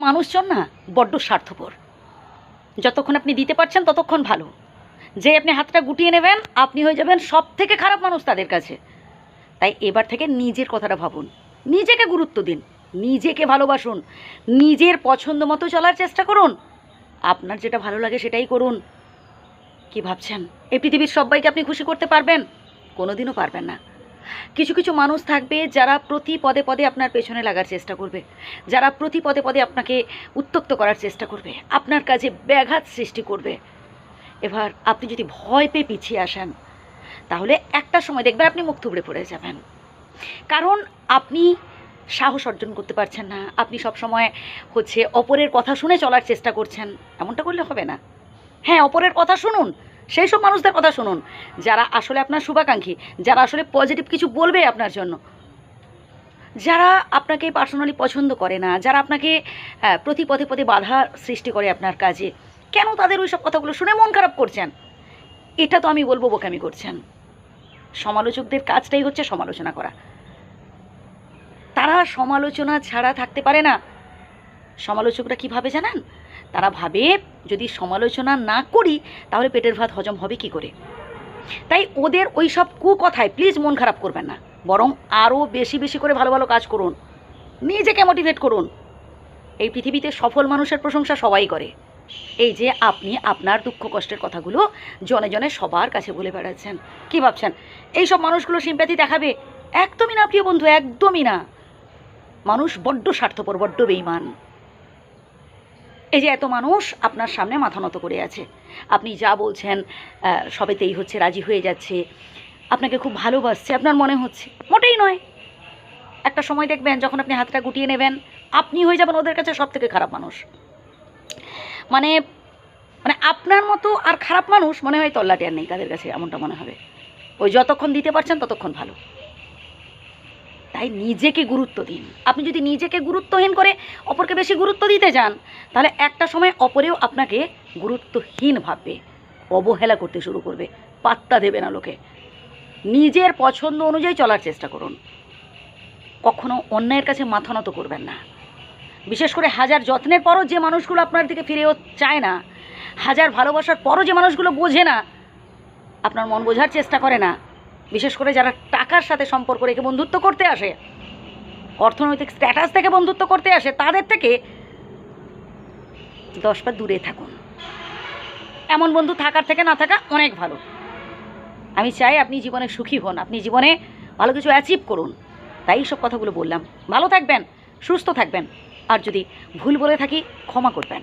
মানুষজন না বড্ড স্বার্থপর। যতক্ষণ আপনি দিতে পারছেন ততক্ষণ ভালো। যে আপনি হাতটা গুটিয়ে নেবেন, আপনি হয়ে যাবেন সব থেকে খারাপ মানুষ তাদের কাছে। তাই এবার থেকে নিজের কথাটা ভাবুন। নিজেকে গুরুত্ব দিন। নিজেকে ভালোবাসুন। নিজের পছন্দ মতো চলার চেষ্টা করুন। আপনার যেটা ভালো লাগে সেটাই করুন। কি ভাবছেন? এই পৃথিবীর সবাইকে আপনি খুশি করতে পারবেন? কোনোদিনও পারবেন না। কিছু কিছু মানুষ থাকবে যারা প্রতি পদে পদে আপনার পেছনে লাগার চেষ্টা করবে। যারা প্রতি পদে পদে আপনাকে উত্তক্ত করার চেষ্টা করবে। আপনার কাজে ব্যাঘাত সৃষ্টি করবে। এবার আপনি যদি ভয় পেয়ে পিছিয়ে আসেন, তাহলে একটা সময় দেখবেন আপনি মুখ থুবড়ে পড়ে যাবেন। কারণ আপনি সাহস অর্জন করতে পারছেন না। আপনি সব সময় হচ্ছে অপরের কথা শুনে চলার চেষ্টা করছেন। এমনটা করলে হবে না। হ্যাঁ অপরের কথা শুনুন। সেই সব মানুষদের কথা শুনুন। যারা আসলে আপনার শুভাকাঙ্ক্ষী, যারা আসলে পজিটিভ কিছু বলবে আপনার জন্য। যারা আপনাকে পার্সোনালি পছন্দ করে না, যারা আপনাকে প্রতি পথে পদে বাধা সৃষ্টি করে আপনার কাজে, কেন তাদের ওই সব কথাগুলো শুনে মন খারাপ করছেন? এটা তো আমি বলব বোকামি করছেন। সমালোচকদের কাজটাই হচ্ছে সমালোচনা করা। তারা সমালোচনা ছাড়া থাকতে পারে না। সমালোচকরা কীভাবে জানেন? তারা ভাবে, যদি সমালোচনা না করি, তাহলে পেটের ভাত হজম হবে কি করে? তাই ওদের ওই সব কুকথায় প্লিজ মন খারাপ করবেন না। বরং আরও বেশি বেশি করে ভালো ভালো কাজ করুন। নিজেকে মোটিভেট করুন। এই পৃথিবীতে সফল মানুষের প্রশংসা সবাই করে। এই যে আপনি আপনার দুঃখ কষ্টের কথাগুলো জনে জনে সবার কাছে বলে বেড়াচ্ছেন। কি ভাবছেন? এই সব মানুষগুলো সিম্প্যাথি দেখাবে? একদমই না, প্রিয় বন্ধু, একদমই না। মানুষ বড্ড স্বার্থপর, বড্ড বেইমান এই যে এত মানুষ আপনার সামনে মাথা নত করে আছে। আপনি যা বলছেন সবেতেই হচ্ছে, রাজি হয়ে যাচ্ছে। আপনাকে খুব ভালোবাসছে, আপনার মনে হচ্ছে। মোটেই নয়। একটা সময় দেখবেন যখন আপনি হাতটা গুটিয়ে নেবেন, আপনি হয়ে যাবেন ওদের কাছে সব থেকে খারাপ মানুষ। মানে মানে আপনার মতো আর খারাপ মানুষ মনে হয় তল্লাটি আর নেই তাদের কাছে, এমনটা মনে হবে। ওই যতক্ষণ দিতে পারছেন ততক্ষণ ভালো। তাই নিজেকে গুরুত্ব দিন। আপনি যদি নিজেকে গুরুত্বহীন করে অপরকে বেশি গুরুত্ব দিতে যান, তাহলে একটা সময় অপরেও আপনাকে গুরুত্বহীন ভাববে, অবহেলা করতে শুরু করবে, পাত্তা দেবে না লোকে। নিজের পছন্দ অনুযায়ী চলার চেষ্টা করুন। কখনো অন্যের কাছে মাথা নত করবেন না। বিশেষ করে হাজার যত্নের পরও যে মানুষগুলো আপনার দিকে ফিরেও চায় না, হাজার ভালোবাসার পরও যে মানুষগুলো বোঝে না, আপনার মন বোঝার চেষ্টা করে না। বিশেষ করে যারা টাকার সাথে সম্পর্ক রেখে বন্ধুত্ব করতে আসে, অর্থনৈতিক স্ট্যাটাস থেকে বন্ধুত্ব করতে আসে, তাদের থেকে দশ পা দূরে থাকুন। এমন বন্ধু থাকার থেকে না থাকা অনেক ভালো। আমি চাই আপনি জীবনে সুখী হন, আপনি জীবনে ভালো কিছু অ্যাচিভ করুন। তাই সব কথাগুলো বললাম। ভালো থাকবেন, সুস্থ থাকবেন। আর যদি ভুল বলে থাকি, ক্ষমা করবেন।